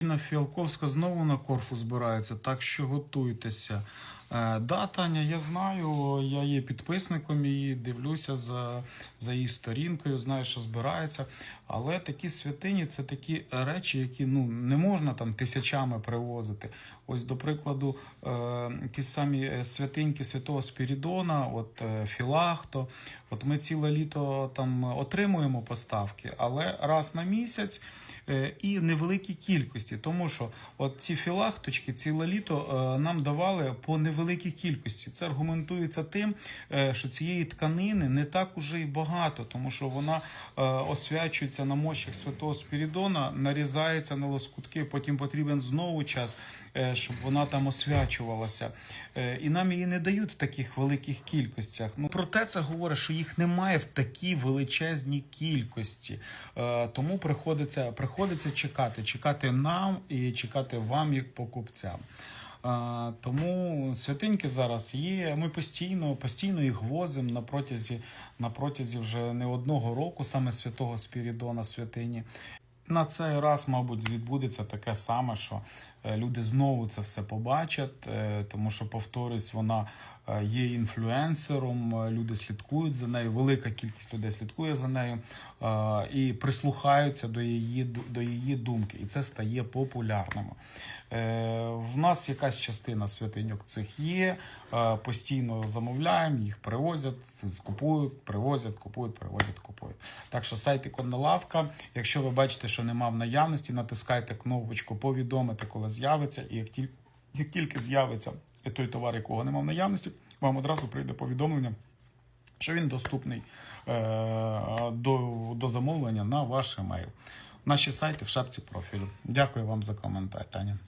Інна Фіалковська знову на корфу збирається, так що готуйтеся. Е, да, Таня, я знаю, я є підписником її, дивлюся за, за її сторінкою, знаю, що збирається. Але такі святині це такі речі, які ну, не можна там тисячами привозити. Ось, до прикладу, е, ті самі е, святиньки святого Спірідона, от Філахто. От ми ціле літо там отримуємо поставки, але раз на місяць і невеликій кількості. Тому що от ці філахточки ціле літо нам давали по невеликій кількості. Це аргументується тим, е, що цієї тканини не так уже і багато, тому що вона е, освячується на мощах святого Спірідона, нарізається на лоскутки. Потім потрібен знову час, е, щоб вона там освячувалася. І нам її не дають в таких великих кількостях. Ну проте це говорить, що їх немає в такій величезній кількості. Тому приходиться, приходиться чекати, чекати нам і чекати вам, як покупцям. Тому святиньки зараз є. Ми постійно, постійно їх возимо на протязі, на протязі вже не одного року, саме святого Спірідона святині. На цей раз, мабуть, відбудеться таке саме, що люди знову це все побачать, е, тому що, повторюсь, вона е, є інфлюенсером, е, люди слідкують за нею, велика кількість людей слідкує за нею е, і прислухаються до її, до її думки, і це стає популярним. Е, В нас якась частина святиньок цих є, е, постійно замовляємо, їх привозять, купують, привозять, купують, привозять, купують. Так що сайт Іконна лавка. Якщо ви бачите, що нема в наявності, натискайте кнопочку повідомити, коли з'явиться, і як тільки, як тільки з'явиться той товар, якого нема в наявності, вам одразу прийде повідомлення. Що він доступний е, до, до замовлення на ваш емейл. Наші сайти в шапці профілю. Дякую вам за коментар, Таня.